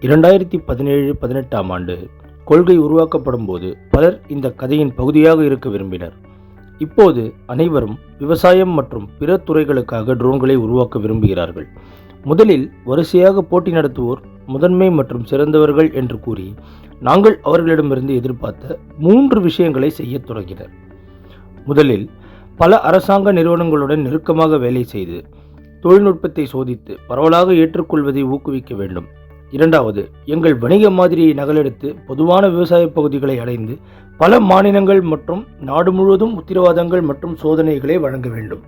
இரண்டாயிரத்தி பதினேழு பதினெட்டாம் ஆண்டு கொள்கை உருவாக்கப்படும் போது பலர் இந்த கதையின் பகுதியாக இருக்க விரும்பினர். இப்போது அனைவரும் விவசாயம் மற்றும் பிற துறைகளுக்காக ட்ரோன்களை உருவாக்க விரும்புகிறார்கள். முதலில் வரிசையாக போட்டி நடத்துவோர் முதன்மை மற்றும் சிறந்தவர்கள் என்று கூறி நாங்கள் அவர்களிடமிருந்து எதிர்பார்த்த மூன்று விஷயங்களை செய்யத் தொடங்கினர். முதலில் பல அரசாங்க நிறுவனங்களுடன் நெருக்கமாக வேலை செய்து தொழில்நுட்பத்தை சோதித்து பரவலாக ஏற்றுக்கொள்வதை ஊக்குவிக்க வேண்டும். இரண்டாவது எங்கள் வணிக மாதிரியை நகலெடுத்து பொதுவான விவசாய பகுதிகளை அடைந்து பல மாநிலங்கள் மற்றும் நாடு முழுவதும் உத்தரவாதங்கள் மற்றும் சோதனைகளை வழங்க வேண்டும்.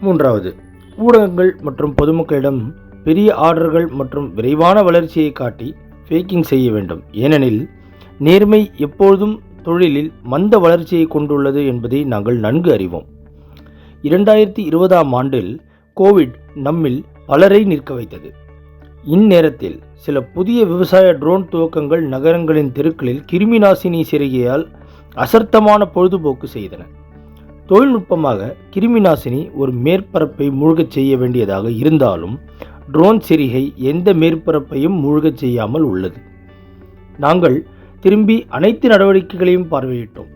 மூன்றாவது ஊடகங்கள் மற்றும் பொதுமக்களிடம் பெரிய ஆர்டர்கள் மற்றும் விரைவான வளர்ச்சியை காட்டி ஃபேக்கிங் செய்ய வேண்டும். ஏனெனில் நேர்மை எப்பொழுதும் தொழிலில் மந்த வளர்ச்சியை கொண்டுள்ளது என்பதை நாங்கள் நன்கு அறிவோம். இரண்டாயிரத்தி இருபதாம் ஆண்டில் கோவிட் நம்மில் பலரை நிற்க வைத்தது. இந்நேரத்தில் சில புதிய விவசாய ட்ரோன் துவக்கங்கள் நகரங்களின் தெருக்களில் கிருமிநாசினி சிறுகையால் அசர்த்தமான பொழுதுபோக்கு செய்தன. தொழில்நுட்பமாக கிருமிநாசினி ஒரு மேற்பரப்பை மூழ்கச் செய்ய வேண்டியதாக இருந்தாலும் ட்ரோன் சிறிகை எந்த மேற்பரப்பையும் மூழ்கச் செய்யாமல் உள்ளது. நாங்கள் திரும்பி அனைத்து நடவடிக்கைகளையும் பார்வையிட்டோம்.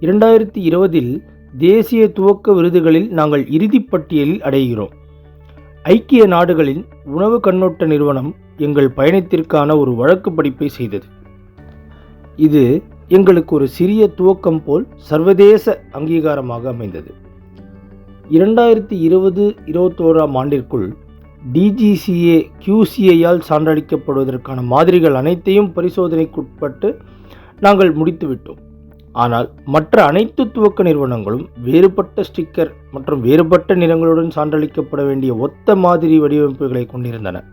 இரண்டாயிரத்தி இருபதில் தேசிய துவக்க விருதுகளில் நாங்கள் இறுதிப் பட்டியலில் அடைகிறோம். ஐக்கிய நாடுகளின் உணவு கண்ணோட்ட நிறுவனம் எங்கள் பயணத்திற்கான ஒரு வழக்கு படிப்பை செய்தது. இது எங்களுக்கு ஒரு சிறிய துவக்கம் போல் சர்வதேச அங்கீகாரமாக அமைந்தது. இரண்டாயிரத்தி இருபது இருபத்தோராம் ஆண்டிற்குள் டிஜிசிஏ கியூசிஐயால் சான்றளிக்கப்படுவதற்கான மாதிரிகள் அனைத்தையும் பரிசோதனைக்குட்பட்டு நாங்கள் முடித்துவிட்டோம். ஆனால் மற்ற அனைத்து துவக்க நிறுவனங்களும் வேறுபட்ட ஸ்டிக்கர் மற்றும் வேறுபட்ட நிறங்களுடன் சான்றளிக்கப்பட வேண்டிய ஒத்த மாதிரி வடிவமைப்புகளை கொண்டிருந்தன.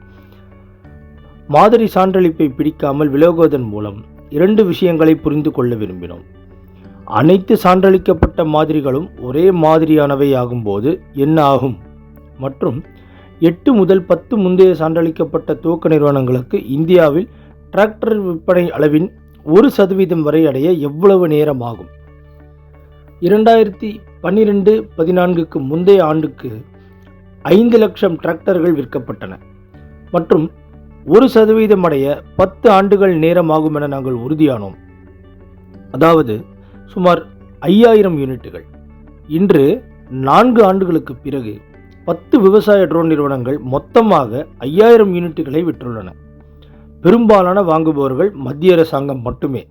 மாதிரி சான்றளிப்பை பிடிக்காமல் விலகுவதன் மூலம் இரண்டு விஷயங்களை புரிந்து கொள்ள விரும்பினோம். அனைத்து சான்றளிக்கப்பட்ட மாதிரிகளும் ஒரே மாதிரியானவை ஆகும்போது என்ன ஆகும்? மற்றும் எட்டு முதல் பத்து முந்தைய சான்றளிக்கப்பட்ட துவக்க நிறுவனங்களுக்கு இந்தியாவில் டிராக்டர் விற்பனை அளவின் ஒரு சதவீதம் வரை அடைய எவ்வளவு நேரம் ஆகும் இரண்டாயிரத்தி பன்னிரெண்டு பதினான்குக்கு முந்தைய ஆண்டுக்கு ஐந்து லட்சம் டிராக்டர்கள் விற்கப்பட்டன. மற்றும் ஒரு சதவீதம் அடைய பத்து ஆண்டுகள் நேரம் ஆகும் என நாங்கள் உறுதியானோம். அதாவது சுமார் ஐயாயிரம் யூனிட்டுகள். இன்று நான்கு ஆண்டுகளுக்கு பிறகு பத்து விவசாய ட்ரோன் நிறுவனங்கள் மொத்தமாக ஐயாயிரம் யூனிட்டுகளை விற்றுள்ளன. பெரும்பாலான வாங்குபவர்கள் மத்திய அரசாங்கம் மட்டுமே.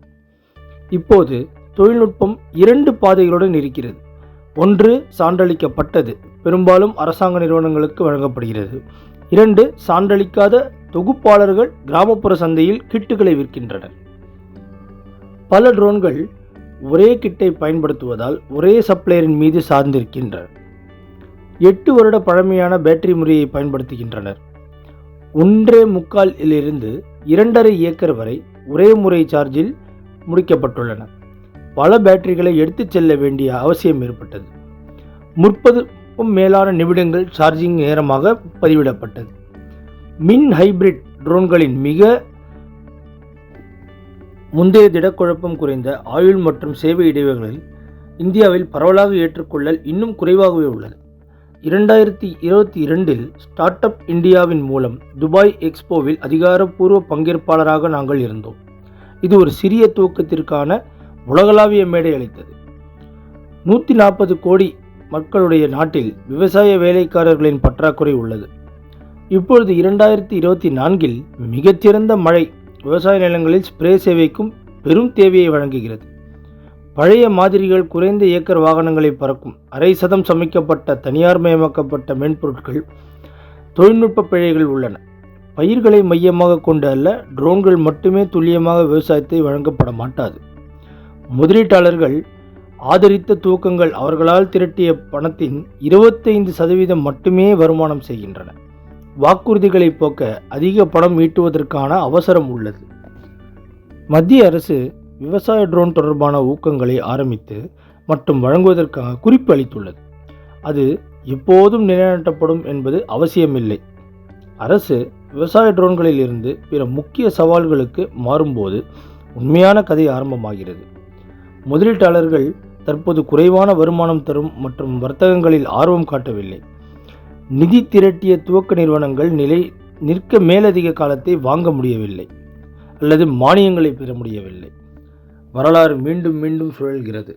இப்போது தொழில்நுட்பம் இரண்டு பாதைகளுடன் இருக்கிறது. ஒன்று சான்றளிக்கப்பட்டது பெரும்பாலும் அரசாங்க நிறுவனங்களுக்கு வழங்கப்படுகிறது. இரண்டு சான்றளிக்காத தொகுப்பாளர்கள் கிராமப்புற சந்தையில் கிட்டுகளை விற்கின்றனர். பல ட்ரோன்கள் ஒரே கிட்டை பயன்படுத்துவதால் ஒரே சப்ளையரின் மீது சார்ந்திருக்கின்றன. எட்டு வருட பழமையான பேட்டரி முறையை பயன்படுத்துகின்றனர். ஒன்றே முக்காலிலிருந்து இரண்டரை ஏக்கர் வரை ஒரே முறை சார்ஜில் முடிக்கப்பட்டுள்ளன. பல பேட்டரிகளை எடுத்துச் செல்ல வேண்டிய அவசியம் ஏற்பட்டது. முற்பதுக்கும் மேலான நிமிடங்கள் சார்ஜிங் நேரமாக பதிவிடப்பட்டது. மின் ஹைபிரிட் ட்ரோன்களின் மிக முந்தைய திடக்குழப்பம் குறைந்த ஆயுள் மற்றும் சேவை இடைவெளிகளில் இந்தியாவில் பரவலாக ஏற்றுக்கொள்ளல் இன்னும் குறைவாகவே உள்ளது. இரண்டாயிரத்தி இருபத்தி இரண்டில் ஸ்டார்ட் அப் இந்தியாவின் மூலம் துபாய் எக்ஸ்போவில் அதிகாரப்பூர்வ பங்கேற்பாளராக நாங்கள் இருந்தோம். இது ஒரு சிறிய துவக்கத்திற்கான உலகளாவிய மேடை அளித்தது. நூற்றி நாற்பது கோடி மக்களுடைய நாட்டில் விவசாய வேலைக்காரர்களின் பற்றாக்குறை உள்ளது. இப்பொழுது இரண்டாயிரத்தி இருபத்தி நான்கில் மிகச்சிறந்த மழை விவசாய நிலங்களில் ஸ்ப்ரே சேவைக்கும் பெரும் தேவையை வழங்குகிறது. பழைய மாதிரிகள் குறைந்த ஏக்கர் வாகனங்களை பறக்கும். அரை சதம் சமைக்கப்பட்ட தனியார்மயமாக்கப்பட்ட மென்பொருட்கள் தொழில்நுட்ப பிழைகள் உள்ளன. பயிர்களை மையமாக கொண்டு அல்ல ட்ரோன்கள் மட்டுமே துல்லியமாக விவசாயத்தை வழங்கப்பட மாட்டாது. முதலீட்டாளர்கள் ஆதரித்த தூக்கங்கள் அவர்களால் திரட்டிய பணத்தின் இருபத்தைந்து சதவீதம் மட்டுமே வருமானம் செய்கின்றன. வாக்குறுதிகளை போக்க அதிக பணம் ஈட்டுவதற்கான அவசரம் உள்ளது. மத்திய அரசு விவசாய ட்ரோன் தொடர்பான ஊக்கங்களை ஆரம்பித்து மற்றும் வழங்குவதற்காக குறிப்பு அளித்துள்ளது. அது எப்போதும் நிலைநாட்டப்படும் என்பது அவசியமில்லை. அரசு விவசாய ட்ரோன்களில் இருந்து பிற முக்கிய சவால்களுக்கு மாறும்போது உண்மையான கதை ஆரம்பமாகிறது. முதலீட்டாளர்கள் தற்போது குறைவான வருமானம் தரும் மற்றும் வர்த்தகங்களில் ஆர்வம் காட்டவில்லை. நிதி திரட்டிய துவக்க நிறுவனங்கள் நிலை நிற்க மேலதிக காலத்தை வாங்க முடியவில்லை. அல்லது மானியங்களை பெற முடியவில்லை. வரலாறு மீண்டும் மீண்டும் சுழல்கிறது.